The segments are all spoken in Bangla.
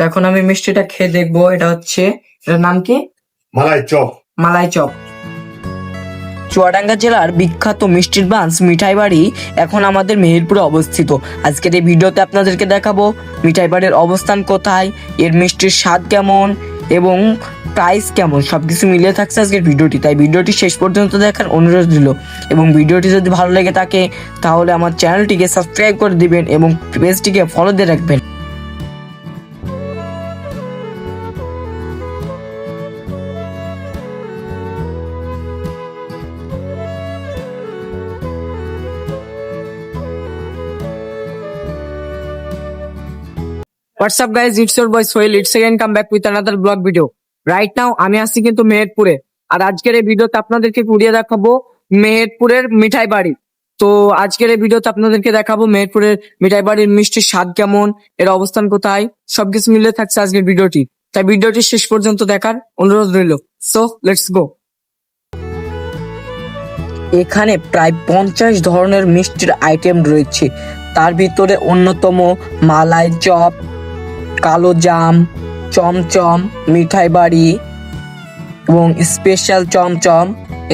তো এখন আমি মিষ্টিটা খেয়ে দেখব এটা হচ্ছে এটার নাম কি? মালাই চপ। মালাই চপ। চুয়াডাঙ্গা জেলার বিখ্যাত মিষ্টির ব্রাঞ্চ মিঠাই বাড়ি এখন আমাদের মেহেরপুরে অবস্থিত। আজকের এই ভিডিওতে আপনাদেরকে দেখাবো মিঠাই বাড়ির অবস্থান কোথায় এর মিষ্টির স্বাদ কেমন এবং প্রাইস কেমন সব কিছু মিলিয়ে থাকছে আজকের ভিডিওটি। তাই ভিডিওটি শেষ পর্যন্ত দেখার অনুরোধ দিল এবং ভিডিওটি যদি ভালো লেগে থাকে তাহলে আমার চ্যানেলটিকে সাবস্ক্রাইব করে দিবেন এবং পেজটিকে ফলো দিয়ে রাখবেন। What's up guys it's your boy Sohel it's again come back with another blog video right now আমি আসছি কিন্তু মেহেরপুরে। আর আজকের এই ভিডিওতে আপনাদেরকে ঘুরিয়ে দেখাবো মেহেরপুরের মিঠাই বাড়ি। তো আজকের এই ভিডিওতে আপনাদেরকে দেখাবো মেহেরপুরের মিঠাই বাড়ির মিষ্টির স্বাদ কেমন, এর অবস্থান কোথায়, সবকিছু মিলে থাকছে আজকের ভিডিওটি। তাই ভিডিওটি শেষ পর্যন্ত দেখার অনুরোধ রইল। সো লেটস গো এখানে প্রায় পঞ্চাশ ধরনের মিষ্টির আইটেম রয়েছে। তার ভিতরে অন্যতম মালাই চপ কালো জাম, চমচম, মিঠাই বাড়ি এবং স্পেশাল চমচম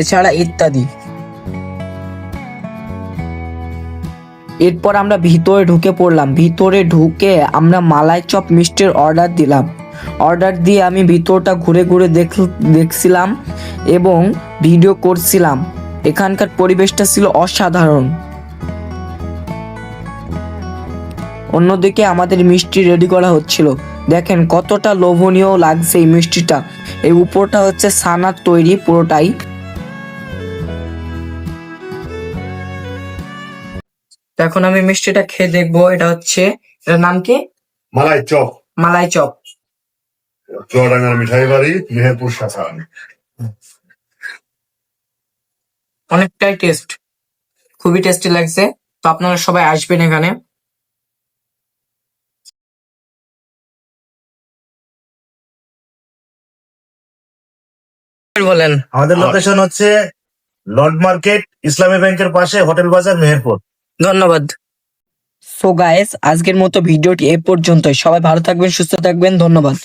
এছাড়া ইত্যাদি। এরপর আমরা ভিতরে ঢুকে পড়লাম। ভিতরে ঢুকে আমরা মালাই চপ মিষ্টির অর্ডার দিলাম। অর্ডার দিয়ে আমি ভিতরটা ঘুরে ঘুরে দেখ, দেখছিলাম এবং ভিডিও করছিলাম। এখানকার পরিবেশটা ছিল অসাধারণ। অন্যদিকে আমাদের মিষ্টি রেডি করা হচ্ছিল। দেখেন কতটা লোভনীয় লাগছে এই মিষ্টিটা। এই উপরটা হচ্ছে সানার তৈরি পুরোটাই। এখন আমি মিষ্টিটা খেয়ে দেখব এটা হচ্ছে এটার নাম কি? মালাই চপ। মালাই চপ। চুয়াডাঙ্গার মিঠাই বাড়ি মেহেরপুর শাখা অনেকটাই টেস্ট খুবই টেস্টি লাগছে। তো আপনারা সবাই আসবেন এখানে। বলেন। আমাদের লোকেশন হচ্ছে লর্ড মার্কেট ইসলামী ব্যাংকের পাশে হোটেল বাজার মেহেরপুর। ধন্যবাদ। সো গায়েস আজকের মতো ভিডিওটি এ পর্যন্তই। সবাই ভালো থাকবেন সুস্থ থাকবেন। ধন্যবাদ।